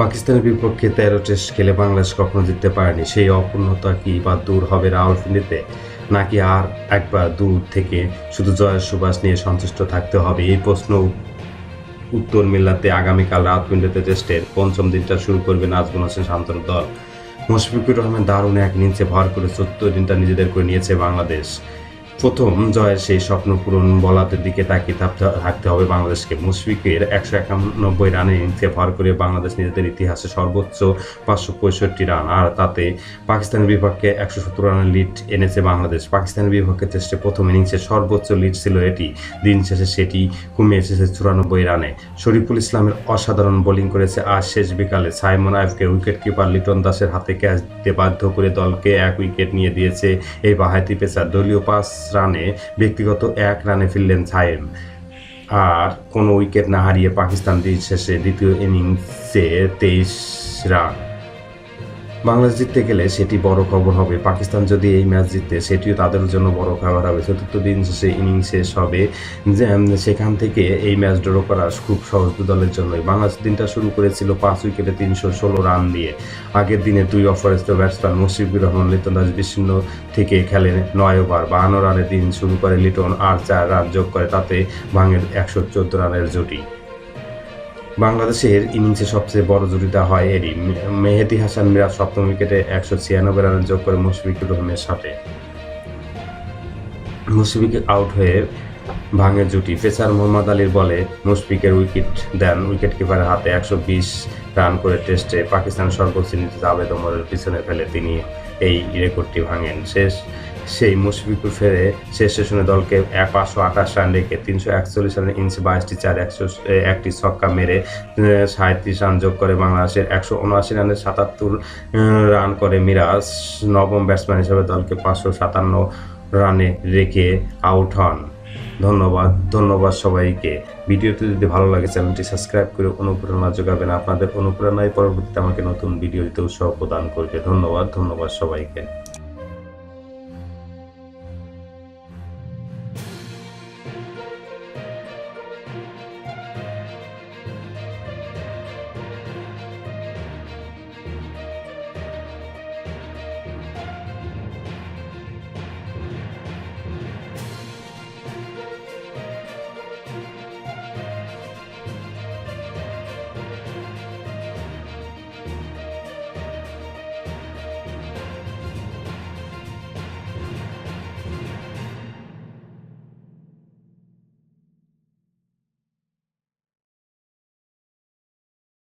পাকিস্তানের বিপক্ষে তেরো টেস্ট খেলে বাংলাদেশ কখনো জিততে পারেনি। সেই অপূর্ণতা কি বা দূর হবে রাওয়ালপিন্ডিতে নাকি আর একবার দূর থেকে শুধু জয়ের সুবাস নিয়ে সন্তুষ্ট থাকতে হবে? এই প্রশ্ন উত্তর মিল্লাতে আগামীকাল রাওয়ালপিন্ডিতে টেস্টের পঞ্চম দিনটা শুরু করবে নাজমুল হোসেন শান্তনু দল। মুশফিকুর রহমান দারুণ এক ইনিংসে ভর করে চোদ্দ দিনটা নিজেদের করে নিয়েছে বাংলাদেশ। প্রথম জয়ের সেই স্বপ্ন পূরণ বলাদের দিকে তাকিয়ে থাকতে- হবে বাংলাদেশকে। মুশফিকের একশো একানব্বই রানের ইনিংসে ভর করে বাংলাদেশ নিজেদের ইতিহাসে সর্বোচ্চ পাঁচশো পঁয়ষট্টি রান। আর তাতে পাকিস্তানের বিপক্ষে একশো সত্তর রানের লিড এনেছে বাংলাদেশ। পাকিস্তানের বিপক্ষে টেস্টে প্রথম ইনিংসে সর্বোচ্চ লিড ছিল এটি। দিন শেষে সেটি কমে এসেছে চুরানব্বই রানে। শরীফুল ইসলামের অসাধারণ বোলিং করেছে। আজ শেষ বিকালে সাইমন আইফকে উইকেট কিপার লিটন দাসের হাতে ক্যাচ দিতে বাধ্য করে দলকে এক উইকেট নিয়ে দিয়েছে এই বাহাতি পেসার। দলীয় পাঁচ রানে ব্যক্তিগত এক রানে ফিরলেন সাইম আর কোনো উইকেট না হারিয়ে পাকিস্তান শেষে দ্বিতীয় ইনিংসে তেইশ রান। বাংলাদেশ জিততে গেলে সেটি বড় খবর হবে। পাকিস্তান যদি এই ম্যাচ জিতে, সেটিও তাদের জন্য বড় খবর হবে। চতুর্থ দিন শেষে ইনিংস শেষ হবে। সেখান থেকে এই ম্যাচ ড্র করা খুব সহজ দলের জন্যই। বাংলাদেশ দিনটা শুরু করেছিল পাঁচ উইকেটে তিনশো ষোলো রান দিয়ে। আগের দিনে দুই অফারেস্ট ব্যাটসম্যান মুশফিকুর রহমান, লিটন দাস বিচ্ছিন্ন থেকে খেলে নয় ওভার। বাহান্ন রানের দিন শুরু করে লিটন, আর চার রান যোগ করে তাতে ভাঙের একশো চোদ্দ রানের জুটি। বাংলাদেশের ইনিংসে সবচেয়ে বড় জুটিটা হয় এরই। মেহেদি হাসান মিরাজ সপ্তম উইকেটে একশো ছিয়ানব্বই রানের যোগ করে মুশফিকুর রহমানের সাথে। মুশফিক আউট হয়ে ভাঙে জুটি। পেসার মোহাম্মদ আলীর বলে মুশফিকের উইকেট দেন উইকেট কিপারের হাতে একশো বিশ রান করে টেস্টে পাকিস্তানের সর্বোচ্চ নীতি জাভেদ ওমরের পিছনে ফেলে তিনি এই রেকর্ডটি ভাঙেন। শেষ, সেই মুশফিকুর ফেরে শেষ সেশনে দলকে এক পাঁচশো আঠাশ রান রেখে তিনশো একচল্লিশ রানের ইনিংসে বাইশটি চার, একশো একটি ছক্কা মেরে সাঁত্রিশ রান যোগ করে বাংলাদেশের একশো উনআশি রানের সাতাত্তর রান করে মিরাজ। নবম ব্যাটসম্যান হিসেবে দলকে পাঁচশো সাতান্ন রানে রেখে আউট হন। ধন্যবাদ ধন্যবাদ সবাইকে। ভিডিওটি যদি ভালো লাগে, চ্যানেলটি সাবস্ক্রাইব করে অনুপ্রেরণা যোগাবেন। আপনাদের অনুপ্রেরণায় পরবর্তীতে আমাকে নতুন ভিডিও দিতে উৎসাহ প্রদান করবে। ধন্যবাদ ধন্যবাদ সবাইকে।